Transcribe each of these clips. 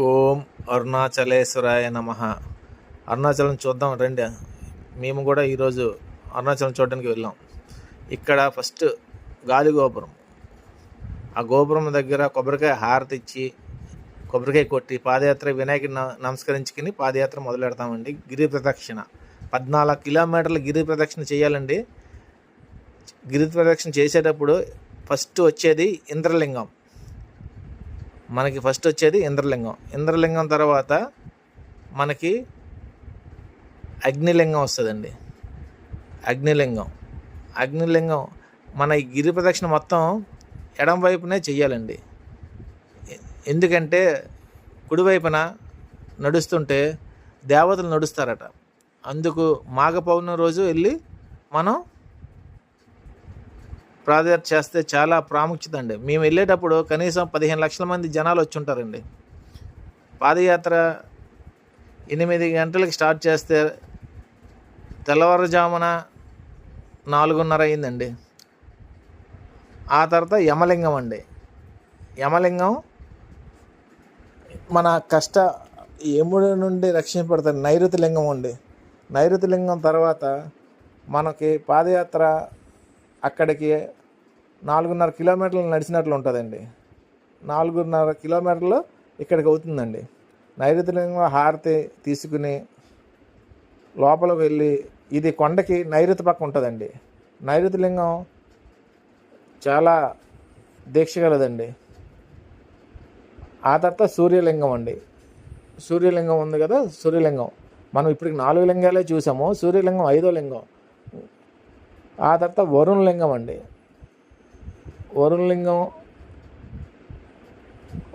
ఓం అరుణాచలేశ్వరాయ నమ. అరుణాచలం చూద్దాం రండి. మేము కూడా ఈరోజు అరుణాచలం చూడడానికి వెళ్ళాం. ఇక్కడ ఫస్ట్ గాలి గోపురం. ఆ గోపురం దగ్గర కొబ్బరికాయ హారతి ఇచ్చి కొబ్బరికాయ కొట్టి పాదయాత్ర వినాయకుడిని నమస్కరించుకుని పాదయాత్ర మొదలు పెడతామండి గిరి ప్రదక్షిణ. పద్నాలుగు కిలోమీటర్ల గిరి ప్రదక్షిణ చేయాలండి. గిరి ప్రదక్షిణ చేసేటప్పుడు ఫస్ట్ వచ్చేది ఇంద్రలింగం. మనకి ఫస్ట్ వచ్చేది ఇంద్రలింగం. ఇంద్రలింగం తర్వాత మనకి అగ్నిలింగం వస్తుందండి. అగ్నిలింగం. అగ్నిలింగం మన ఈ గిరి ప్రదక్షిణ మొత్తం ఎడం వైపునే చెయ్యాలండి. ఎందుకంటే కుడివైపున నడుస్తుంటే దేవతలు నడుస్తారట. అందుకు మాఘ పౌర్ణమి రోజు వెళ్ళి మనం పాదయాత్ర చేస్తే చాలా ప్రాముఖ్యత అండి. మేము వెళ్ళేటప్పుడు కనీసం పదిహేను లక్షల మంది జనాలు వచ్చి ఉంటారండి. పాదయాత్ర ఎనిమిది గంటలకు స్టార్ట్ చేస్తే తెల్లవారుజామున నాలుగున్నర అయిందండి. ఆ తర్వాత యమలింగం అండి. యమలింగం మన కష్ట యముడి నుండి రక్షింపడతారు నైరుతి లింగం అండి. నైరుతి లింగం తర్వాత మనకి పాదయాత్ర అక్కడికి నాలుగున్నర కిలోమీటర్లు నడిచినట్లు ఉంటుందండి. నాలుగున్నర కిలోమీటర్లు ఇక్కడికి అవుతుందండి. నైరుతి లింగం హారతి తీసుకుని లోపలికి వెళ్ళి ఇది కొండకి నైరుతి పక్క ఉంటుందండి. నైరుతి లింగం చాలా దీక్ష కలదండి ఆ తర్వాత సూర్యలింగం అండి. సూర్యలింగం ఉంది కదా సూర్యలింగం. మనం ఇప్పటికి నాలుగు లింగాలే చూసాము. సూర్యలింగం ఐదో లింగం. ఆ తర్వాత వరుణ లింగం అండి. వరుణ లింగం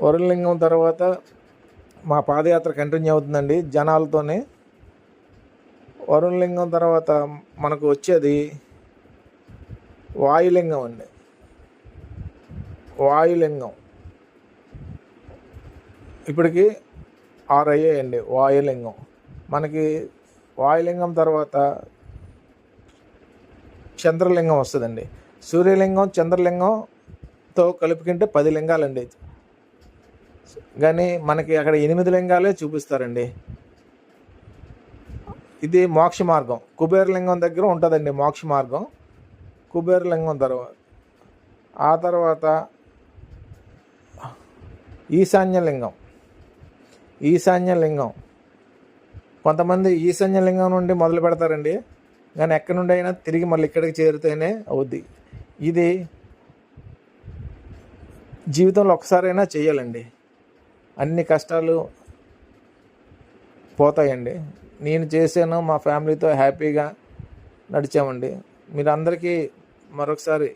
వరుణ లింగం తర్వాత మా పాదయాత్ర కంటిన్యూ అవుతుందండి జనాలతోనే. వరుణ లింగం తర్వాత మనకు వచ్చేది వాయులింగం అండి. వాయులింగం. ఇప్పటికి ఆరు అయ్యాయండి వాయులింగం. మనకి వాయులింగం తర్వాత చంద్రలింగం వస్తుందండి. సూర్యలింగం చంద్రలింగంతో కలుపుకుంటే పది లింగాలండి. కానీ మనకి అక్కడ ఎనిమిది లింగాలే చూపిస్తారండి. ఇది మోక్ష మార్గం. కుబేరలింగం దగ్గర ఉంటుందండి మోక్ష మార్గం. కుబేరలింగం తర్వాత ఆ తర్వాత ఈశాన్యలింగం ఈశాన్యలింగం కొంతమంది ఈశాన్యలింగం నుండి మొదలు పెడతారండి. కానీ ఎక్కడి నుండి అయినా తిరిగి మళ్ళీ ఇక్కడికి చేరితేనే అవుద్ది. ఇది జీవితంలో ఒకసారైనా చేయాలండి అన్ని కష్టాలు పోతాయండి. నేను చేశాను మా ఫ్యామిలీతో హ్యాపీగా నడిచామండి. మీరందరికీ మరొకసారి